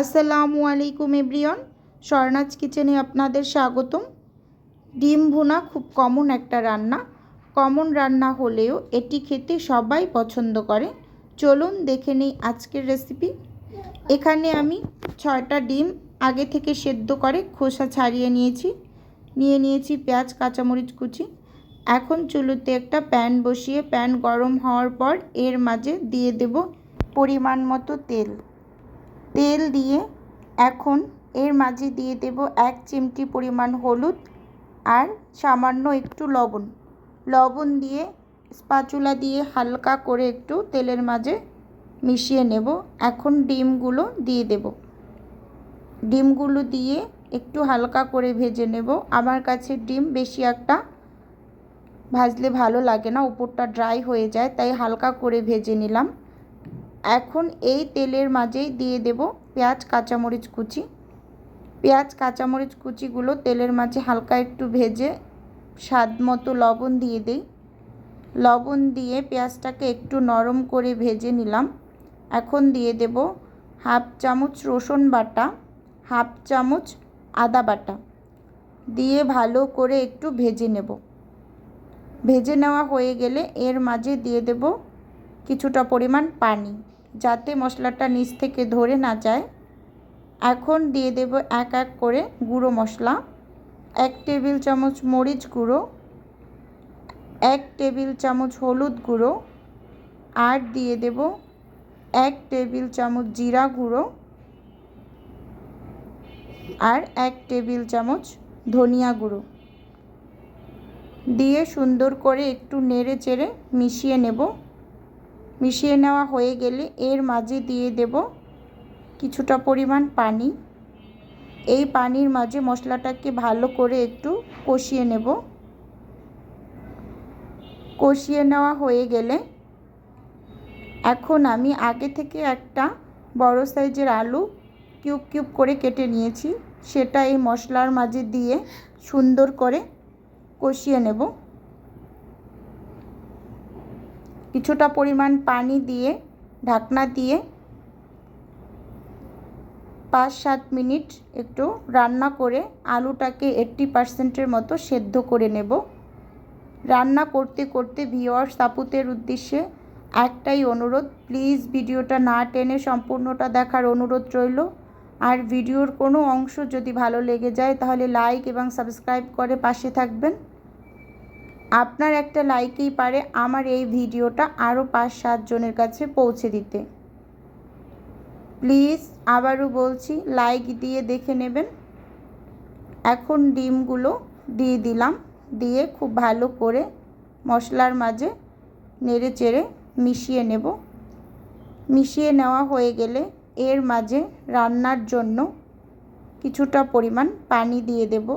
আসসালামু আলাইকুম এভরিওয়ান, স্বর্ণাজ কিচেনে আপনাদের স্বাগতম। ডিম ভুনা খুব কমন একটা রান্না। কমন রান্না হলেও এটি খেতে সবাই পছন্দ করে। চলুন দেখে নিই আজকের রেসিপি এখানে আমি ছয়টা ডিম আগে থেকে সেদ্ধ করে খোসা ছাড়িয়ে নিয়েছি। নিয়ে নিয়েছি পেঁয়াজ, কাঁচামরিচ কুচি। এখন চুলোতে একটা প্যান বসিয়ে প্যান গরম হওয়ার পর এর মাঝে দিয়ে দেব পরিমাণ মতো তেল। তেল দিয়ে এখন এর মাঝে দিয়ে দেব এক চিমটি পরিমাণ হলুদ আর সামান্য একটু লবণ। লবণ দিয়ে স্পাচুলা দিয়ে হালকা করে একটু তেলের মাঝে মিশিয়ে নেব। এখন ডিমগুলো দিয়ে দেব। ডিমগুলো দিয়ে একটু হালকা করে ভেজে নেব। আমার কাছে ডিম বেশি একটা ভাজলে ভালো লাগে না, উপরটা ড্রাই হয়ে যায়, তাই হালকা করে ভেজে নিলাম। এখন এই তেলের মাঝেই দিয়ে দেব পেঁয়াজ, কাঁচামরিচ কুচি। পেঁয়াজ, কাঁচামরিচ কুচিগুলো তেলের মাঝে হালকা একটু ভেজে স্বাদ মতো লবণ দিয়ে দিই। লবণ দিয়ে পেঁয়াজটাকে একটু নরম করে ভেজে নিলাম। এখন দিয়ে দেব হাফ চামচ রসুন বাটা, হাফ চামচ আদা বাটা। দিয়ে ভালো করে একটু ভেজে নেব। ভেজে নেওয়া হয়ে গেলে এর মাঝে দিয়ে দেব কিছুটা পরিমাণ পানি যাতে মশলাটা নিচ থেকে ধরে না যায়। এখন দিয়ে দেব এক এক করে গুঁড়ো মশলা, এক টেবিল চামচ মরিচ গুঁড়ো, এক টেবিল চামচ হলুদ গুঁড়ো আর দিয়ে দেব এক টেবিল চামচ জিরা গুঁড়ো আর এক টেবিল চামচ ধনিয়া গুঁড়ো। দিয়ে সুন্দর করে একটু নেড়ে চেড়ে মিশিয়ে নেব। মিশিয়ে নেওয়া হয়ে গেলে এর মাঝে দিয়ে দেব কিছুটা পরিমাণ পানি। এই পানির মাঝে মশলাটাকে ভালো করে একটু কষিয়ে নেব। কষিয়ে নেওয়া হয়ে গেলে এখন আমি আগে থেকে একটা বড় সাইজের আলু কিউব কিউব করে কেটে নিয়েছি। সেটা এই মশলার মাঝে দিয়ে সুন্দর করে কষিয়ে নেব। কিছুটা পরিমাণ পানি দিয়ে, ঢাকনা দিয়ে পাঁচ সাত মিনিট একটু রান্না করে আলুটাকে এইট্টি পার্সেন্টের মতো সেদ্ধ করে নেব। রান্না করতে করতে ভিওয়ার্স তাপুতের উদ্দেশ্যে একটাই অনুরোধ, প্লিজ ভিডিওটা না টেনে সম্পূর্ণটা দেখার অনুরোধ রইল। আর ভিডিওর কোনো অংশ যদি ভালো লেগে যায়, তাহলে লাইক এবং সাবস্ক্রাইব করে পাশে থাকবেন। আপনার একটা লাইকেই পারে আমার এই ভিডিওটা আরও পাঁচ সাতজনের কাছে পৌঁছে দিতে। প্লিজ আবারও বলছি লাইক দিয়ে দেখে নেবেন। এখন ডিমগুলো দিয়ে দিলাম, দিয়ে খুব ভালো করে মশলার মাঝে নেড়ে চেড়ে মিশিয়ে নেব। মিশিয়ে নেওয়া হয়ে গেলে এর মাঝে রান্নার জন্য কিছুটা পরিমাণ পানি দিয়ে দেব।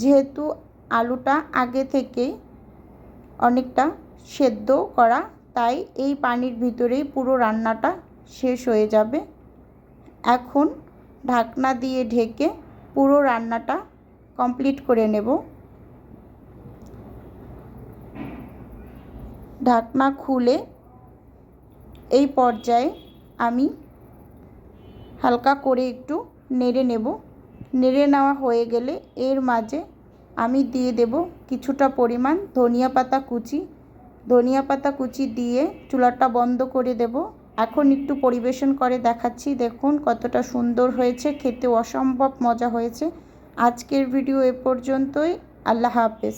যেহেতু আলুটা আগে থেকে অনেকটা সেদ্ধ করা, তাই এই পানির ভিতরেই পুরো রান্নাটা শেষ হয়ে যাবে। এখন ঢাকনা দিয়ে ঢেকে পুরো রান্নাটা কমপ্লিট করে নেব। ঢাকনা খুলে এই পর্যায়ে আমি হালকা করে একটু নেড়ে নেব। নেড়ে নেওয়া হয়ে গেলে এর মাঝে আমি দিয়ে দেব কিছুটা পরিমাণ ধনিয়া পাতা কুচি। ধনিয়া পাতা কুচি দিয়ে চুলাটা বন্ধ করে দেব। এখন একটু পরিবেশন করে দেখাচ্ছি। দেখুন কতটা সুন্দর হয়েছে, খেতে অসম্ভব মজা হয়েছে। আজকের ভিডিও এ পর্যন্তই। আল্লাহ হাফেজ।